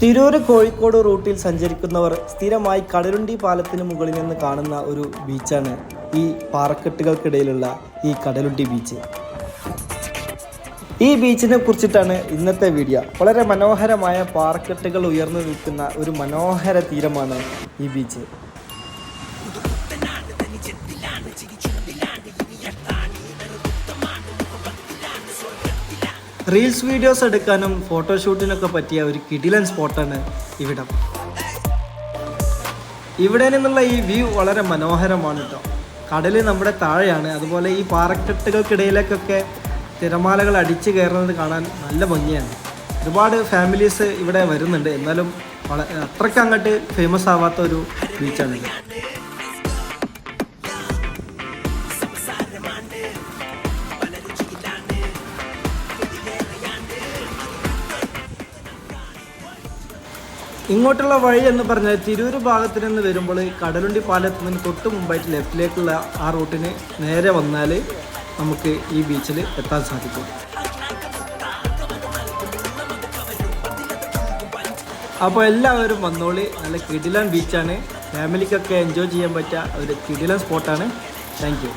തിരൂർ കോഴിക്കോട് റൂട്ടിൽ സഞ്ചരിക്കുന്നവർ സ്ഥിരമായി കടലുണ്ടി പാലത്തിന് മുകളിൽ നിന്ന് കാണുന്ന ഒരു ബീച്ചാണ് ഈ പാറക്കെട്ടുകൾക്കിടയിലുള്ള ഈ കടലുണ്ടി ബീച്ച്. ഈ ബീച്ചിനെ കുറിച്ചിട്ടാണ് ഇന്നത്തെ വീഡിയോ. വളരെ മനോഹരമായ പാറക്കെട്ടുകൾ ഉയർന്നു നിൽക്കുന്ന ഒരു മനോഹര തീരമാണ് ഈ ബീച്ച്. റീൽസ് വീഡിയോസ് എടുക്കാനും ഫോട്ടോഷൂട്ടിനൊക്കെ പറ്റിയ ഒരു കിടിലൻ സ്പോട്ടാണ് ഇവിടം. ഇവിടെ നിന്നുള്ള ഈ വ്യൂ വളരെ മനോഹരമാണ് കേട്ടോ കടൽ നമ്മുടെ താഴെയാണ്. അതുപോലെ ഈ പാറക്കെട്ടുകൾക്കിടയിലേക്കൊക്കെ തിരമാലകൾ അടിച്ചു കയറുന്നത് കാണാൻ നല്ല ഭംഗിയാണ്. ഒരുപാട് ഫാമിലീസ് ഇവിടെ വരുന്നുണ്ട്. എന്നാലും അത്രയ്ക്ക് അങ്ങോട്ട് ഫേമസ് ആവാത്ത ഒരു ബീച്ചാണിത് ഇങ്ങോട്ടുള്ള വഴി എന്ന് പറഞ്ഞാൽ തിരൂർ ഭാഗത്ത് നിന്ന് വരുമ്പോൾ കടലുണ്ടി പാലത്തിന് തൊട്ട് മുമ്പായിട്ട് ലെഫ്റ്റിലേക്കുള്ള ആ റൂട്ടിന് നേരെ വന്നാൽ നമുക്ക് ഈ ബീച്ചിൽ എത്താൻ സാധിക്കും. അപ്പോൾ എല്ലാവരും വന്നോളി. നല്ല കിടിലൻ ബീച്ചാണ് ഫാമിലിക്കൊക്കെ എൻജോയ് ചെയ്യാൻ പറ്റിയ ഒരു കിടിലൻ സ്പോട്ടാണ് താങ്ക്